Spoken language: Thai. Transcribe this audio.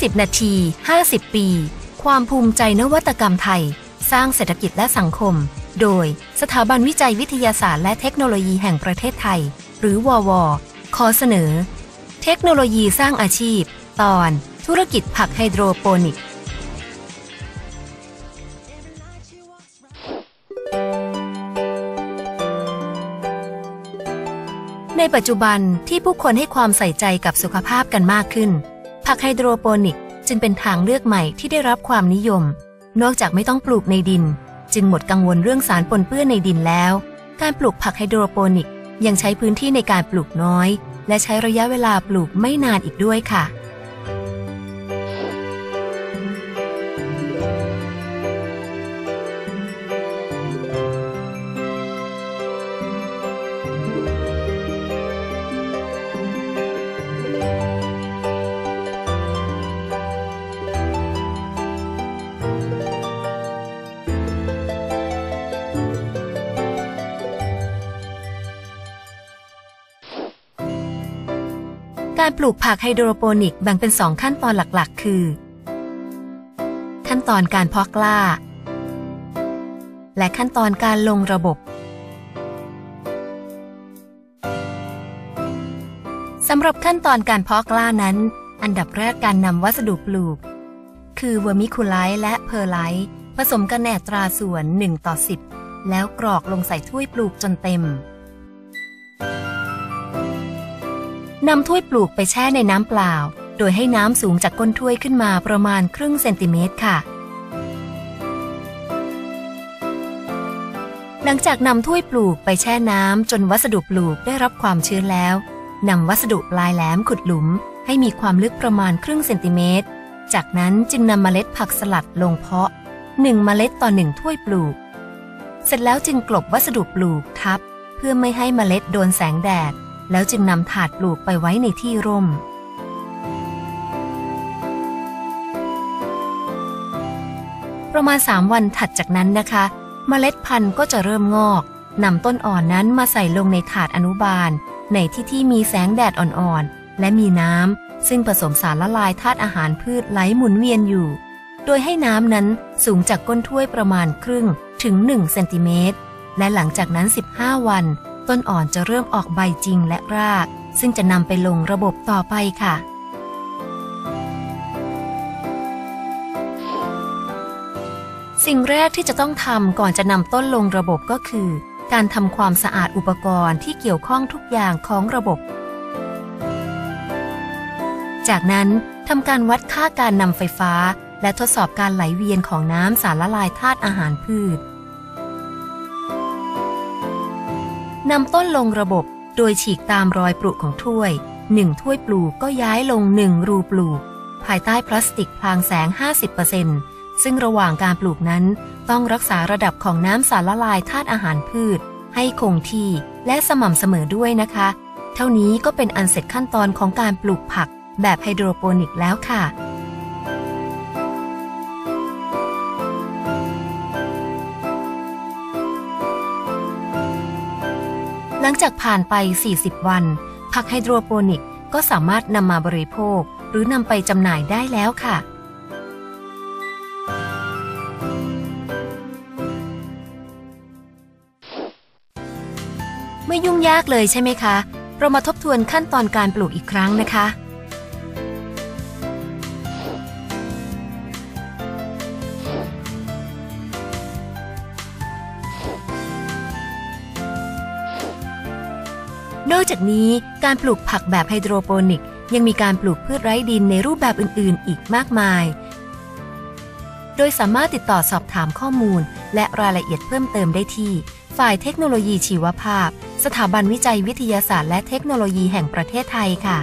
20 นาที 50 ปี ความภูมิใจนวัตกรรมไทย สร้างเศรษฐกิจและสังคม โดยสถาบันวิจัยวิทยาศาสตร์และเทคโนโลยีแห่งประเทศไทย หรือววขอเสนอ เทคโนโลยีสร้างอาชีพ ตอน ธุรกิจผักไฮโดรโปนิกในปัจจุบันที่ผู้คนให้ความใส่ใจกับสุขภาพกันมากขึ้น ผักไฮโดรโปนิกจึงเป็นทางเลือกใหม่ที่ได้รับความนิยม นอกจากไม่ต้องปลูกในดิน จึงหมดกังวลเรื่องสารปนเปื้อนในดินแล้ว การปลูกผักไฮโดรโปนิกยังใช้พื้นที่ในการปลูกน้อย และใช้ระยะเวลาปลูกไม่นานอีกด้วยค่ะ การปลูกผักไฮโดรโปนิกแบ่งเป็นสองขั้นตอนหลักๆ คือ ขั้นตอนการเพาะกล้า และขั้นตอนการลงระบบสำหรับขั้นตอนการเพาะกล้านั้น อันดับแรกการนำวัสดุปลูก คือเวอร์มิคูไลท์และเพอร์ไลท์ผสมกันแนตราส่วน 1 ต่อ 10 แล้วกรอกลงใส่ถ้วยปลูกจนเต็ม นำถ้วยปลูกไปแช่ในน้ำเปล่า โดยให้น้ำสูงจากก้นถ้วยขึ้นมาประมาณครึ่งเซนติเมตรค่ะ หลังจากนำถ้วยปลูกไปแช่น้ำจนวัสดุปลูกได้รับความชื้นแล้วนำวัสดุปลายแหลมขุดหลุม ให้มีความลึกประมาณครึ่งเซนติเมตร จากนั้นจึงนำเมล็ดผักสลัดลงเพาะ1เมล็ดต่อ1ถ้วยปลูก เสร็จแล้วจึงกลบวัสดุปลูกทับ เพื่อไม่ให้เมล็ดโดนแสงแดด แล้วจึงนำถาดปลูกไปไว้ในที่ร่ม ประมาณ 3 วันถัดจากนั้นนะคะเมล็ดพันธุ์ก็จะเริ่มงอกนำต้นอ่อนนั้นมาใส่ลงในถาดอนุบาล ในที่ที่มีแสงแดดอ่อนๆ และมีน้ำ ซึ่งผสมสารละลายธาตุอาหารพืชไหลหมุนเวียนอยู่ โดยให้น้ำนั้นสูงจากก้นถ้วยประมาณครึ่งถึง 1 เซนติเมตร และหลังจากนั้น 15 วัน ต้นอ่อนจะเริ่มออกใบจริงและราก ซึ่งจะนำไปลงระบบต่อไปค่ะ สิ่งแรกที่จะต้องทำก่อนจะนำต้นลงระบบก็คือ การทำความสะอาดอุปกรณ์ที่เกี่ยวข้องทุกอย่างของระบบ จากนั้นทำการวัดค่าการนำไฟฟ้า และทดสอบการไหลเวียนของน้ำสารละลายธาตุอาหารพืช นำต้นลงระบบ โดยฉีกตามรอยปลูกของถ้วย1ถ้วยปลูกก็ย้ายลง1รูปลูก ภายใต้พลาสติกพลางแสง 50%ซึ่งระหว่างการปลูกนั้น ต้องรักษาระดับของน้ำสารละลายธาตุอาหารพืช ให้คงที่และสม่ำเสมอด้วยนะคะ เท่านี้ก็เป็นอันเสร็จขั้นตอนของการปลูกผักแบบไฮโดรโปนิกแล้วค่ะ หลังจากผ่านไป 40 วัน ผักไฮโดรโปนิกก็สามารถนำมาบริโภค หรือนำไปจำหน่ายได้แล้วค่ะ ไม่ยุ่งยากเลยใช่ไหมคะ เรามาทบทวนขั้นตอนการปลูกอีกครั้งนะคะ นอกจากนี้การปลูกผักแบบไฮโดรโปนิก ยังมีการปลูกพืชไร้ดินในรูปแบบอื่น ๆ อีกมากมาย โดยสามารถติดต่อสอบถามข้อมูล และรายละเอียดเพิ่มเติมได้ที่ ฝ่ายเทคโนโลยีชีวภาพ สถาบันวิจัยวิทยาศาสตร์และเทคโนโลยีแห่งประเทศไทยค่ะ